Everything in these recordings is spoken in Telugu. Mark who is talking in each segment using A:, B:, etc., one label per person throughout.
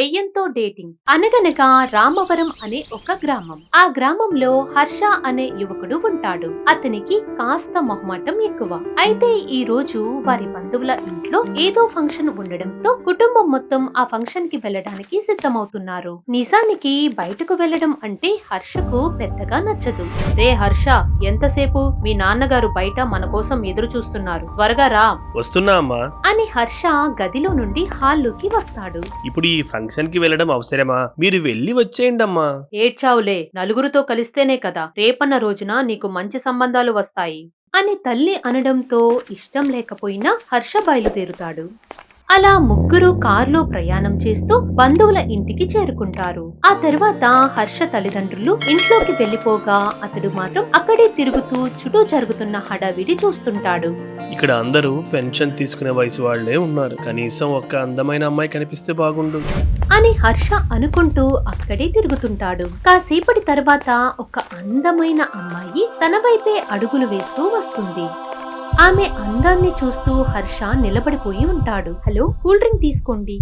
A: దెయ్యంతో డేటింగ్. అనగనగా రామవరం అనే ఒక గ్రామం. ఆ గ్రామంలో హర్ష అనే యువకుడు ఉంటాడు. అతనికి కాస్త మొహమాటం ఎక్కువ. అయితే ఈ రోజు వారి బంధువుల ఇంట్లో ఏదో ఫంక్షన్ ఉండడంతో కుటుంబం మొత్తం ఆ ఫంక్షన్కి వెళ్ళడానికి సిద్ధమవుతున్నారు. నిజానికి బయటకు వెళ్ళడం అంటే హర్షకు పెద్దగా నచ్చదు. రే హర్ష ఎంతసేపు? మీ నాన్నగారు బయట మన కోసం ఎదురు చూస్తున్నారు త్వరగా రా.
B: వస్తున్నా అమ్మా.
A: అని హర్ష గదిలో నుండి హాల్లోకి వస్తాడు.
B: ఇప్పుడు ఈ ఫంక్షన్ కి వెళ్ళడం అవసరమా? మీరు వెళ్ళి వచ్చేయండమ్మా.
A: ఏడ్చావులే. నలుగురితో కలిస్తేనే కదా. రేపన్న రోజున నీకు మంచి సంబంధాలు వస్తాయి. అని తల్లి అనడంతో ఇష్టం లేకపోయినా హర్ష బయలుదేరుతాడు. అలా ముగ్గురు కారులో ప్రయాణం చేస్తూ బంధువుల ఇంటికి చేరుకుంటారు. ఆ తర్వాత హర్ష తల్లిదండ్రులు ఇంట్లోకి వెళ్ళిపోగా అతడు మాత్రం అక్కడే తిరుగుతూ చుట్టూ జరుగుతున్న హడావిడి చూస్తుంటాడు.
B: ఇక్కడ అందరూ పెన్షన్ తీసుకునే వయసు వాళ్ళే ఉన్నారు. కనీసం ఒక్క అందమైన అమ్మాయి కనిపిస్తే బాగుండు.
A: అని హర్ష అనుకుంటూ అక్కడే తిరుగుతుంటాడు. కాసేపటి తర్వాత ఒక అందమైన అమ్మాయి తన వైపే అడుగులు వేస్తూ వస్తుంది. ఆమె అందాన్ని చూస్తూ హర్ష నిలబడిపోయి ఉంటాడు. హలో కూల్ డ్రింక్ తీసుకోండి.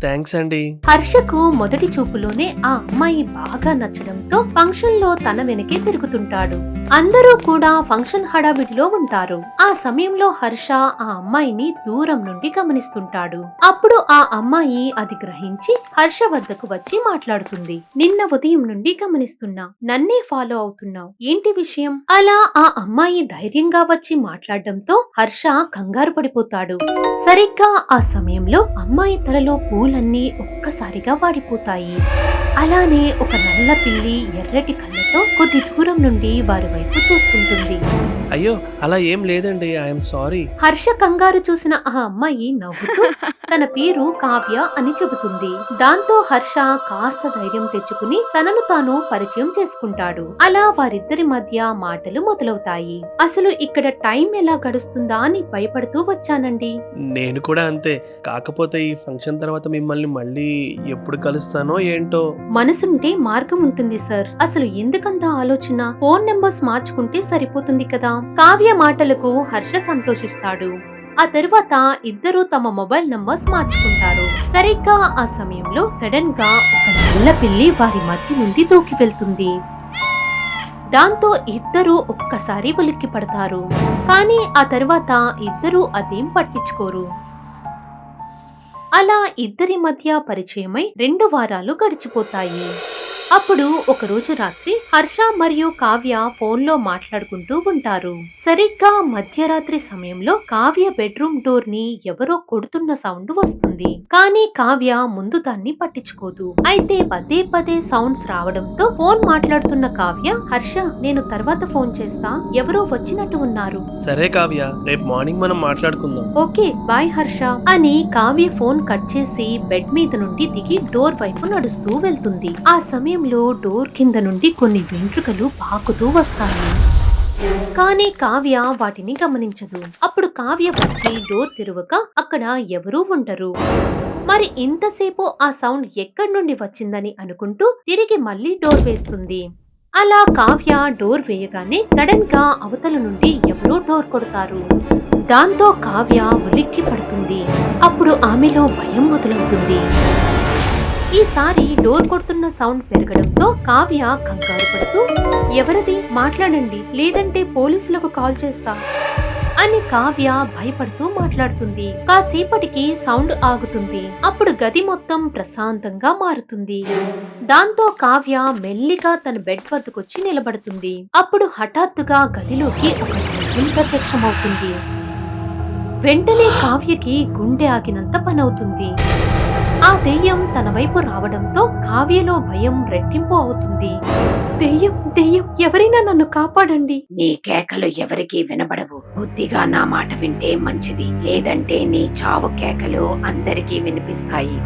B: థ్యాంక్స్ అండి.
A: హర్షకు మొదటి చూపులోనే ఆ అమ్మాయి బాగా నచ్చడంతో ఫంక్షన్లో తన వెనకే తిరుగుతుంటాడు. అందరూ కూడా ఫంక్షన్ హడావిడిలో ఉంటారు. ఆ సమయంలో హర్ష ఆ అమ్మాయిని దూరం నుండి గమనిస్తుంటాడు. అప్పుడు ఆ అమ్మాయి అది గ్రహించి హర్ష వద్దకు వచ్చి మాట్లాడుతుంది. నిన్న ఉదయం నుండి గమనిస్తున్నా. నన్నే ఫాలో అవుతున్నావు. ఏంటి విషయం? అలా ఆ అమ్మాయి ధైర్యంగా వచ్చి మాట్లాడడంతో హర్ష కంగారు పడిపోతాడు. సరిగ్గా ఆ సమయంలో అమ్మాయి తలలో పూలన్నీ ఒక్కసారిగా వాడిపోతాయి. అలానే ఒక నల్ల పిల్లి ఎర్రటి కళ్ళతో కొద్ది దూరం నుండి వారి వైపు చూస్తుంటుంది.
B: అయ్యో అలా ఏం లేదండి ఐఎమ్ సారీ
A: హర్ష కంగారు చూసిన ఆ అమ్మాయి నవ్వుతూ తన పేరు కావ్య అని చెబుతుంది. దాంతో హర్ష కాస్త ధైర్యం తెచ్చుకుని తనను తాను పరిచయం చేసుకుంటాడు. అలా వారిద్దరి మధ్య మాటలు మొదలవుతాయి. అసలు ఇక్కడ టైం ఎలా గడుస్తుందా అని భయపడుతూ వచ్చానండి.
B: నేను కూడా అంతే. కాకపోతే ఈ ఫంక్షన్ తర్వాత మిమ్మల్ని మళ్ళీ ఎప్పుడు కలుస్తానో ఏంటో?
A: మనసుంటే మార్గం ఉంటుంది సార్. అసలు ఎందుకంత ఆలోచన ఫోన్ నెంబర్స్ మార్చుకుంటే సరిపోతుంది కదా? కావ్య మాటలకు హర్ష సంతోషిస్తాడు. ఆ తర్వాత ఇద్దరు తమ మొబైల్ నంబర్స్ మార్చుకుంటారు. సరిగ్గా ఆ సమయంలో సడన్గా ఒక నల్ల పిల్లి వారి మధ్య నుండి దూకి వెళ్తుంది. దాంతో ఇద్దరు ఒక్కసారి ఉలిక్కి పడతారు. కానీ ఆ తర్వాత ఇద్దరు అదేం పట్టించుకోరు. అలా ఇద్దరి మధ్య పరిచయమై రెండు వారాలు గడిచిపోతాయి. అప్పుడు ఒక రోజు రాత్రి హర్ష మరియు కావ్య ఫోన్లో మాట్లాడుకుంటూ ఉంటారు. సరిగ్గా మధ్యరాత్రి సమయంలో కావ్య బెడ్రూమ్ డోర్ని ఎవరో కొడుతున్న సౌండ్ వస్తుంది. కానీ కావ్య ముందు దాన్ని పట్టించుకోదు. అయితే పదే పదే సౌండ్స్ రావడంతో ఫోన్ మాట్లాడుతున్న కావ్య హర్ష నేను తర్వాత ఫోన్ చేస్తా. ఎవరో వచ్చినట్టు ఉన్నారు.
B: సరే కావ్య రేపు మార్నింగ్ మనం మాట్లాడుకుందాం.
A: ఓకే బాయ్ హర్ష అని కావ్య ఫోన్ కట్ చేసి బెడ్ మీద నుండి దిగి డోర్ వైపు నడుస్తూ వెళ్తుంది. ఆ సమయంలో డోర్ కింద నుండి కొన్ని వెంట్రుకలు పాకుతూ వస్తాయి. కానీ కావ్య వాటిని గమనించదు. అప్పుడు కావ్య వచ్చి డోర్ తెరవక అక్కడ ఎవరూ ఉండరు. మరి ఇంతసేపు ఆ సౌండ్ ఎక్కడి నుండి వచ్చిందని అనుకుంటూ తిరిగి మళ్ళీ డోర్ వేస్తుంది. అలా కావ్య డోర్ వేయగానే సడన్గా అవతల నుండి ఎవరో డోర్ కొడతారు. దాంతో కావ్య ఉలిక్కి పడుతుంది అప్పుడు ఆమెలో భయం మొదలవుతుంది. ఈసారి డోర్ కొడుతున్న సౌండ్ పెరగడంతో కావ్య కంగారు పడుతూ ఎవరిది? మాట్లాడండి. లేదంటే పోలీసులకు కాల్ చేస్తా. అని కావ్య భయపడుతూ మాట్లాడుతుంది. కాసేపటికి సౌండ్ ఆగుతుంది. అప్పుడు గది మొత్తం ప్రశాంతంగా మారుతుంది. దాంతో కావ్య మెల్లిగా తన బెడ్ వద్దకొచ్చి నిలబడుతుంది. అప్పుడు హఠాత్తుగా గదిలోకి ఒక ప్రత్యక్షమవుతుంది. వెంటనే కావ్యకి గుండె ఆగినంత పనవుతుంది. ఆ దెయ్యం తన వైపు రావడంతో కావ్యలో భయం రెట్టింపు అవుతుంది. దెయ్యం దెయ్యం ఎవరైనా నన్ను కాపాడండి.
C: నీ కేకలు ఎవరికీ వినబడవు. బుద్ధిగా నా మాట వింటే మంచిది. లేదంటే నీ చావు కేకలు అందరికీ వినిపిస్తాయి.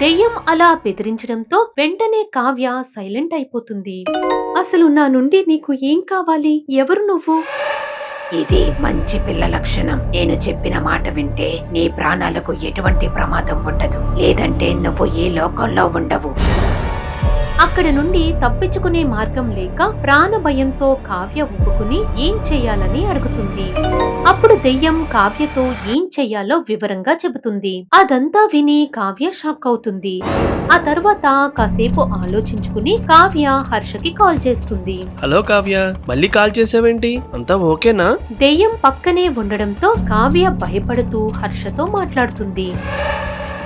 A: దెయ్యం అలా బెదిరించడంతో వెంటనే కావ్య సైలెంట్ అయిపోతుంది. అసలు నా నుండి నీకు ఏం కావాలి? ఎవరు నువ్వు?
C: ఇది మంచి పిల్ల లక్షణం. నేను చెప్పిన మాట వింటే నీ ప్రాణాలకు ఎటువంటి ప్రమాదం ఉండదు. లేదంటే నువ్వు ఈ లోకంలో ఉండవు.
A: అక్కడ నుండి తప్పించుకునే మార్గం లేక ప్రాణ భయంతో కావ్య ఒప్పుకుని ఏం చేయాలని అడుగుతుంది. అప్పుడు దెయ్యం కావ్యతో ఏం చెయ్యాలో వివరంగా చెబుతుంది. అదంతా విని కావ్య షాక్ అవుతుంది. ఆ తర్వాత కాసేపు ఆలోచించుకుని కావ్య హర్షకి కాల్ చేస్తుంది.
B: హలో కావ్య మళ్ళీ కాల్ చేసావేంటి? అంతా ఓకేనా?
A: దెయ్యం పక్కనే ఉండడంతో కావ్య భయపడుతూ హర్షతో మాట్లాడుతుంది.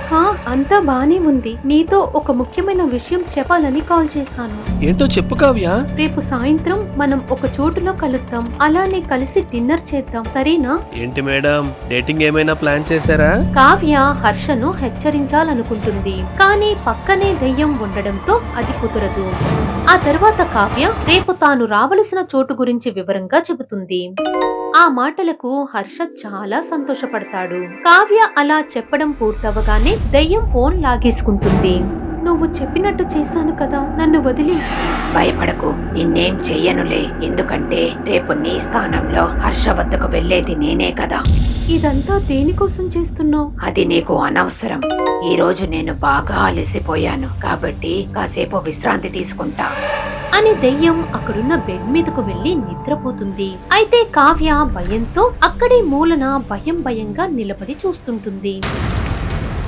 A: "హా, అంతా బానే ఉంది. నీతో ఒక ముఖ్యమైన విషయం చెప్పాలని కాల్ చేశాను.
B: ఏంటో చెప్పు కావ్య.
A: రేపు సాయంత్రం మనం ఒక చోటులో కలుద్దాం. అలానే కలిసి డిన్నర్ చేద్దాం. సరేనా?
B: ఏంటి మేడం? డేటింగ్ ఏమైనా ప్లాన్ చేశారా?
A: కావ్య హర్షను హెచ్చరించాలనుకుంటుంది. కానీ పక్కనే దెయ్యం ఉండడంతో అది కుదరదు. ఆ తర్వాత కావ్య రేపు తాను రావలసిన చోటు గురించి వివరంగా చెబుతుంది. ఆ మాటలకు హర్ష చాలా సంతోషపడతాడు. కావ్య అలా చెప్పడం పూర్తవగానే దెయ్యం ఫోన్ లాగేసుకుంటుంది. నువ్వు చెప్పినట్టు చేశాను కదా నన్ను వదిలి.
C: భయపడకు నిన్నేం చెయ్యనులే. ఎందుకంటే రేపు నీ స్థానంలో హర్ష వద్దకు వెళ్ళేది నేనే కదా.
A: ఇదంతా దేనికోసం చేస్తున్నావు?
C: అది నీకు అనవసరం. ఈ రోజు నేను బాగా అలసిపోయాను. కాబట్టి కాసేపు విశ్రాంతి తీసుకుంటా.
A: అని దెయ్యం అక్కడున్న బెడ్ మీదకు వెళ్ళి నిద్రపోతుంది. అయితే కావ్య భయంతో అక్కడే మూలన భయం భయంగా నిలబడి చూస్తుంటుంది.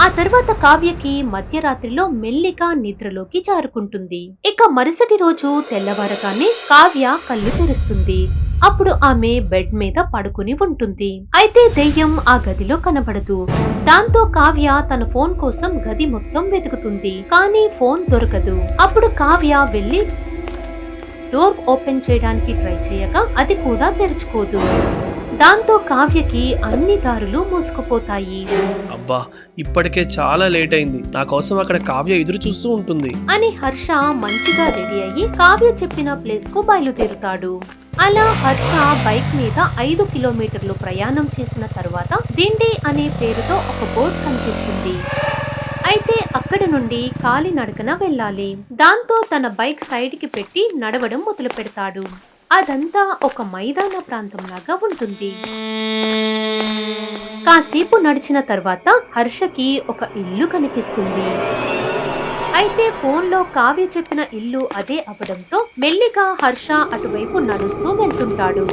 A: ఆ తర్వాత కావ్యకి మధ్యరాత్రిలో మెల్లిగా నిద్రలోకి జారుకుంటుంది. ఇక మరుసటి రోజు తెల్లవారగానే కావ్య కళ్ళు తెరుస్తుంది. అప్పుడు ఆమె బెడ్ మీద పడుకుని ఉంటుంది. అయితే దెయ్యం ఆ గదిలో కనబడదు. దాంతో కావ్య తన ఫోన్ కోసం గది మొత్తం వెతుకుతుంది. కానీ ఫోన్ దొరకదు. అప్పుడు కావ్య వెళ్ళి డోర్ ఓపెన్ చేయడానికి ట్రై చేయగా అది కూడా తెరుచుకోదు. దాంతో కావ్యకి అన్ని దారులు మూసుకుపోతాయి.
B: అబ్బా ఇప్పటికే చాలా లేట్ అయింది. నా కోసం అక్కడ కావ్య ఎదురు చూస్తూ ఉంటుంది.
A: అని హర్ష మంచిగా రెడీ అయ్యి కావ్య చెప్పిన ప్లేస్కు బయలుదేరుతాడు. అలా హర్ష బైక్ మీద ఐదు కిలోమీటర్లు ప్రయాణం చేసిన తర్వాత దిండి అనే పేరుతో ఒక బోర్డు కనిపిస్తుంది. అయితే అక్కడ నుండి కాలినడకన వెళ్ళాలి. దాంతో తన బైక్ సైడ్కి పెట్టి నడవడం మొదలు పెడతాడు అదంతా ఒక మైదాన ప్రాంతం లాగా ఉంటుంది. కాసేపు నడిచిన తర్వాత హర్షకి ఒక ఇల్లు కనిపిస్తుంది. అయితే ఫోన్లో కావ్య చెప్పిన ఇల్లు అదే అవడంతో మెల్లిగా హర్ష అటువైపు నడుస్తూ వెళ్తుంటాడు.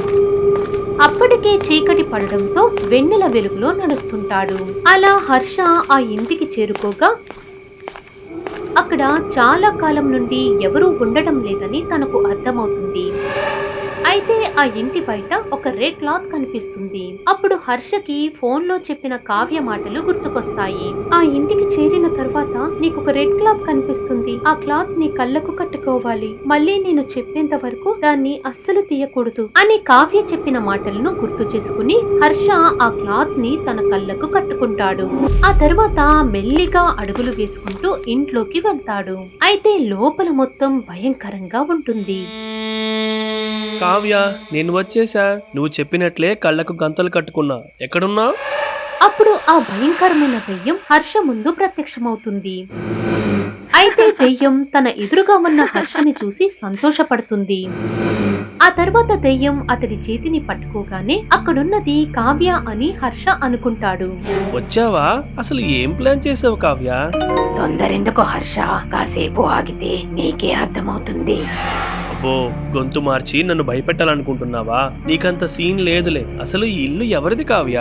A: అప్పటికే చీకటి పడడంతో వెన్నెల వెలుగులో నడుస్తుంటాడు. అలా హర్ష ఆ ఇంటికి చేరుకోగా అక్కడ చాలా కాలం నుండి ఎవరూ ఉండడం లేదని తనకు అర్థమవుతుంది. అయితే ఆ ఇంటి బయట ఒక రెడ్ క్లాత్ కనిపిస్తుంది. అప్పుడు హర్షకి ఫోన్లో చెప్పిన కావ్య మాటలు గుర్తుకొస్తాయి. ఆ ఇంటికి చేరిన తర్వాత నీకు ఒక రెడ్ క్లాత్ కనిపిస్తుంది. ఆ క్లాత్ నీ కళ్ళకు కట్టుకోవాలి. మళ్ళీ నేను చెప్పేంత వరకు దాన్ని అస్సలు తీయకూడదు అని కావ్య చెప్పిన మాటలను గుర్తు చేసుకుని హర్ష ఆ క్లాత్ని తన కళ్ళకు కట్టుకుంటాడు. ఆ తర్వాత మెల్లిగా అడుగులు వేసుకుంటూ ఇంట్లోకి వెళ్తాడు. అయితే లోపల మొత్తం భయంకరంగా ఉంటుంది.
B: కావ్య నేను వచ్చేసా. నువ్వు చెప్పినట్లే కళ్ళకు గంతలు కట్టుకున్నా. ఎక్కడున్నా?
A: అప్పుడు ఆ భయంకరమైన దెయ్యం హర్ష ముందు ప్రత్యక్షమవుతుంది. అయితే దెయ్యం తన ఎదురుగా ఉన్న హర్షని చూసి సంతోషపడుతుంది. ఆ తర్వాత దెయ్యం అతడి చేతిని పట్టుకోగానే అక్కడున్నది కావ్య అని హర్ష అనుకుంటాడు.
B: వచ్చావా? అసలు ఏం ప్లాన్ చేసావు కావ్య?
C: తొందరెందుకు హర్ష? కాసేపు ఆగితే నీకే అర్థమవుతుంది.
B: అబ్బో గొంతు మార్చి నన్ను భయపెట్టాలనుకుంటున్నావా? నీకంత సీన్ లేదులే. అసలు ఈ ఇల్లు ఎవరిది కావ్య?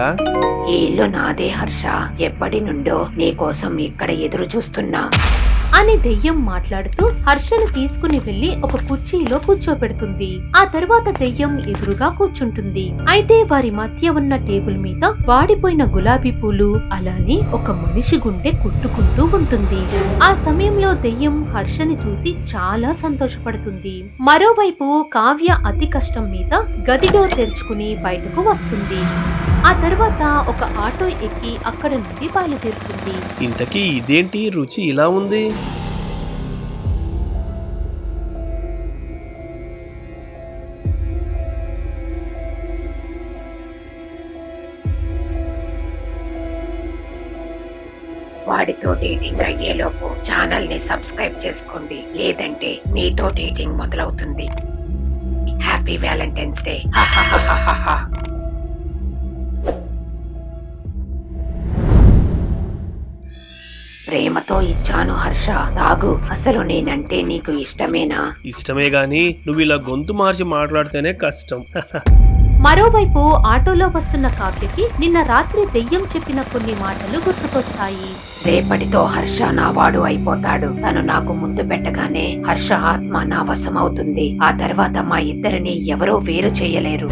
C: ఈ ఇల్లు నాదే హర్ష. ఎప్పటి నుండో నీ కోసం ఇక్కడ ఎదురు చూస్తున్నా
A: అని దెయ్యం మాట్లాడుతూ హర్షను తీసుకుని వెళ్ళి ఒక కుర్చీలో కూర్చోబెడుతుంది. ఆ తర్వాత దెయ్యం ఎదురుగా కూర్చుంటుంది. అయితే వారి మధ్య ఉన్న టేబుల్ మీద వాడిపోయిన గులాబీ పూలు అలానే ఒక మనిషి గుండె కుట్టుకుంటూ ఉంటుంది. ఆ సమయంలో దెయ్యం హర్షని చూసి చాలా సంతోషపడుతుంది. మరోవైపు కావ్య అతి కష్టం మీద గదిలో తెరుచుకుని బయటకు వస్తుంది. ఆ తర్వాత ఒక ఆటో ఎక్కి అక్కడ నుండి బయలుదేరుతుంది.
B: ఇంతకీ ఇదేంటి రుచి ఇలా ఉంది?
C: వాడితో డేటింగ్ అయ్యేలోపు ఛానల్ని సబ్స్క్రైబ్ చేసుకోండి. లేదంటే మీతో డేటింగ్ మొదలవుతుంది. హ్యాపీ వ్యాలంటైన్స్ డే ప్రేమతో ఇచ్చాను హర్ష. తాగు అసలు నేనంటే నీకు ఇష్టమేనా?
B: ఇష్టమే గాని నువ్వు ఇలా గొంతు మార్చి మాట్లాడితేనే కష్టం.
A: మరోవైపు ఆటోలో వస్తున్న కావ్యకి నిన్న రాత్రి దెయ్యం చెప్పిన కొన్ని మాటలు గుర్తుకొస్తాయి.
C: రేపటితో హర్ష నా వాడు అయిపోతాడు. తను నాకు ముందు పెట్టగానే హర్ష ఆత్మ నా వశమవుతుంది. ఆ తర్వాత మా ఇద్దరిని ఎవరూ వేరు చేయలేరు.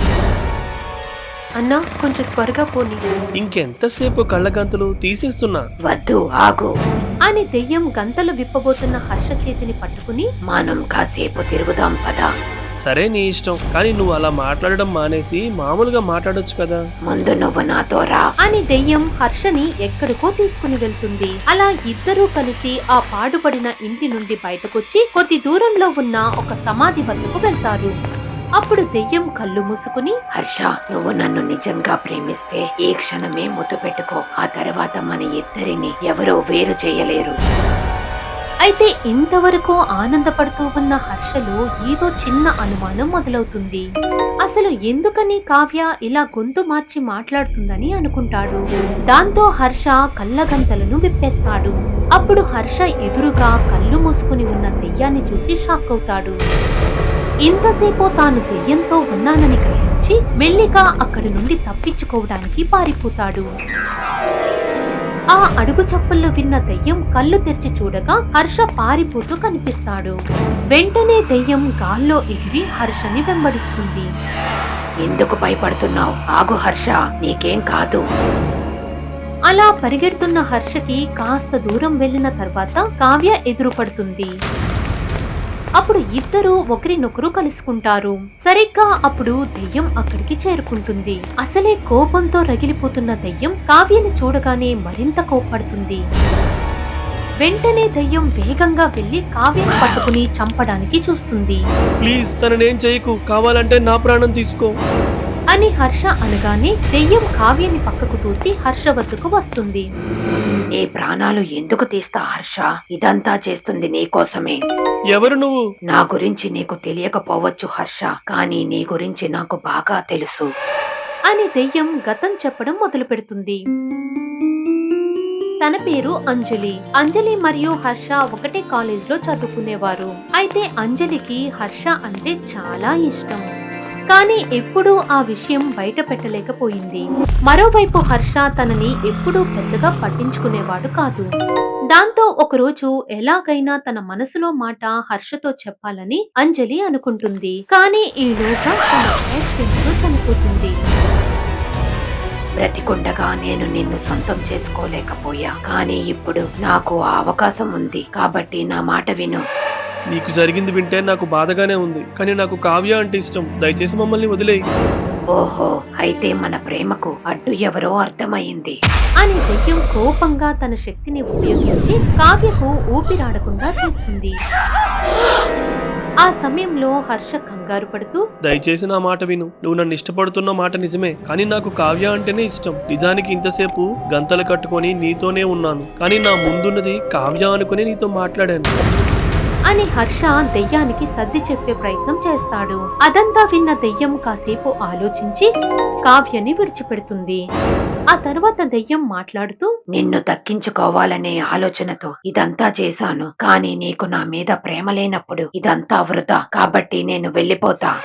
A: అన్నా కొంచెం త్వరగా పోనీ.
B: ఇంకెంతసేపు కళ్ళగంతులు తీసేస్తున్నా?
C: వద్దు ఆగు.
A: అని దెయ్యం గంతలు విప్పబోతున్న హర్ష చేతిని పట్టుకుని
C: మనం కాసేపు తిరుగుదాం పదా.
B: సరే నీ ఇష్టం కానీ నువ్వు అలా మాట్లాడడం మానేసి మామూలుగా మాట్లాడొచ్చు కదా.
C: ముందు నువ్వు నాతో రా.
A: అని దెయ్యం హర్షని ఎక్కడికో తీసుకుని వెళ్తుంది. అలా ఇద్దరూ కలిసి ఆ పాడుపడిన ఇంటి నుండి బయటకొచ్చి కొద్ది దూరంలో ఉన్న ఒక సమాధి వద్దకు వెళ్తారు. అప్పుడు దెయ్యం కళ్ళు మూసుకుని
C: హర్ష నువ్వు నన్ను నిజంగా ప్రేమిస్తే ఈ క్షణమే ముద్దు పెట్టుకో. ఆ తర్వాత మన ఇద్దరిని ఎవరూ వేరు చేయలేరు.
A: అయితే ఇంతవరకు ఆనందపడుతూ ఉన్న హర్షలో ఏదో చిన్న అనుమానం మొదలవుతుంది. అసలు ఎందుకని కావ్య ఇలా గొంతు మార్చి మాట్లాడుతుందని అనుకుంటాడు. దాంతో హర్ష కళ్ళగంతలను విప్పేస్తాడు. అప్పుడు హర్ష ఎదురుగా కళ్ళు మూసుకుని ఉన్న దెయ్యాన్ని చూసి షాక్ అవుతాడు. ఇంతసేపు తాను దెయ్యంతో ఉన్నానని గ్రహించి మెల్లిగా అక్కడి నుండి తప్పించుకోవడానికి పారిపోతాడు. ఆ అడుగు చప్పుళ్ళు విన్న దెయ్యం కళ్ళు తెరిచి చూడగా హర్ష పారిపోతూ కనిపిస్తాడు. వెంటనే దెయ్యం గాల్లో ఎగిరి హర్షని వెంబడిస్తుంది.
C: ఎందుకు భయపడుతున్నావు? ఆగు హర్ష నీకేం కాదు.
A: అలా పరిగెడుతున్న హర్షకి కాస్త దూరం వెళ్ళిన తర్వాత కావ్య ఎదురుపడుతుంది. అప్పుడు ఇద్దరు ఒకరినొకరు కలుసుకుంటారు. సరిగ్గా అప్పుడు దెయ్యం అక్కడికి చేరుకుంటుంది. అసలే కోపంతో రగిలిపోతున్న దెయ్యం కావ్యను చూడగానే మరింత కోప్పడుతుంది. వెంటనే దెయ్యం వేగంగా వెళ్ళి కావ్యను పట్టుకుని చంపడానికి చూస్తుంది.
B: ప్లీజ్ తననేం చేయకు. కావాలంటే నా ప్రాణం తీసుకో.
A: అని హర్ష అనగానే దెయ్యం కావ్యని పక్కకు తోసి హర్ష వద్దకు వస్తుంది.
C: నీ ప్రాణాలు ఎందుకు తీస్తా హర్ష? ఇదంతా చేస్తుంది నీకోసమే
B: ఎవరు నువ్వు?
C: నా గురించి నీకు తెలియకపోవచ్చు హర్ష కానీ నీ గురించి నాకు బాగా తెలుసు.
A: అని దెయ్యం గతం చెప్పడం మొదలు పెడుతుంది. తన పేరు అంజలి. అంజలి మరియు హర్ష ఒకటే కాలేజ్లో చదువుకునేవారు. అయితే అంజలికి హర్ష అంటే చాలా ఇష్టం. కానీ ఎప్పుడూ ఆ విషయం బయట పెట్టలేకపోయింది. మరోవైపు హర్ష తనని ఎప్పుడూ పెద్దగా పట్టించుకునేవాడు కాదు. దాంతో ఒకరోజు ఎలాగైనా తన మనసులో మాట హర్షతో చెప్పాలని అంజలి అనుకుంటుంది. కానీ ఈలోగా తన చనిపోతుంది.
C: బ్రతికుండగా నేను నిన్ను సొంతం చేసుకోలేకపోయా. కానీ ఇప్పుడు నాకు ఆ అవకాశం ఉంది. కాబట్టి నా మాట విను.
B: నీకు జరిగింది వింటే నాకు బాధగానే ఉంది కానీ నాకు కావ్య అంటే ఇష్టం. దయచేసి మమ్మల్ని వదిలేయి.
C: ఓహో అయితే మన ప్రేమకు అడ్డు ఎవరో అర్థమైంది
A: అని దెయ్యం కోపంగా తన శక్తిని ఉపయోగించి కావ్యకు ఊపిరాడకుండా చేస్తుంది. ఆ సమయంలో హర్ష కంగారు పడుతూ
B: దయచేసి నా మాట విను. నువ్వు నన్ను ఇష్టపడుతున్న మాట నిజమే కానీ నాకు కావ్య అంటేనే ఇష్టం. నిజానికి ఇంతసేపు గంతలు కట్టుకొని నీతోనే ఉన్నాను కానీ నా ముందున్నది కావ్య అనుకుని నీతో మాట్లాడాను.
A: అని హర్ష దెయ్యానికి సర్ది చెప్పే ప్రయత్నం చేస్తాడు. అదంతా విన్న దెయ్యం కాసేపు ఆలోచించి కావ్యని విడిచిపెడుతుంది. ఆ తర్వాత దెయ్యం మాట్లాడుతూ
C: నిన్ను దక్కించుకోవాలనే ఆలోచనతో ఇదంతా చేశాను. కానీ నీకు నా మీద ప్రేమ లేనప్పుడు ఇదంతా వృధా. కాబట్టి నేను వెళ్ళిపోతా.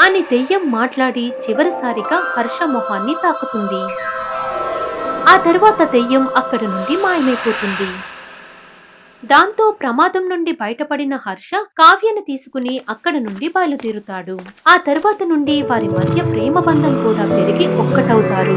A: అని దెయ్యం మాట్లాడి చివరిసారిగా హర్ష మొహాన్ని తాకుతుంది. ఆ తర్వాత దెయ్యం అక్కడి నుండి మాయమైపోతుంది. దాంతో ప్రమాదం నుండి బయటపడిన హర్ష కావ్యను తీసుకుని అక్కడ నుండి బయలుదేరుతాడు. ఆ తర్వాత నుండి వారి మధ్య ప్రేమ బంధం కూడా పెరిగి ఒక్కటవుతారు.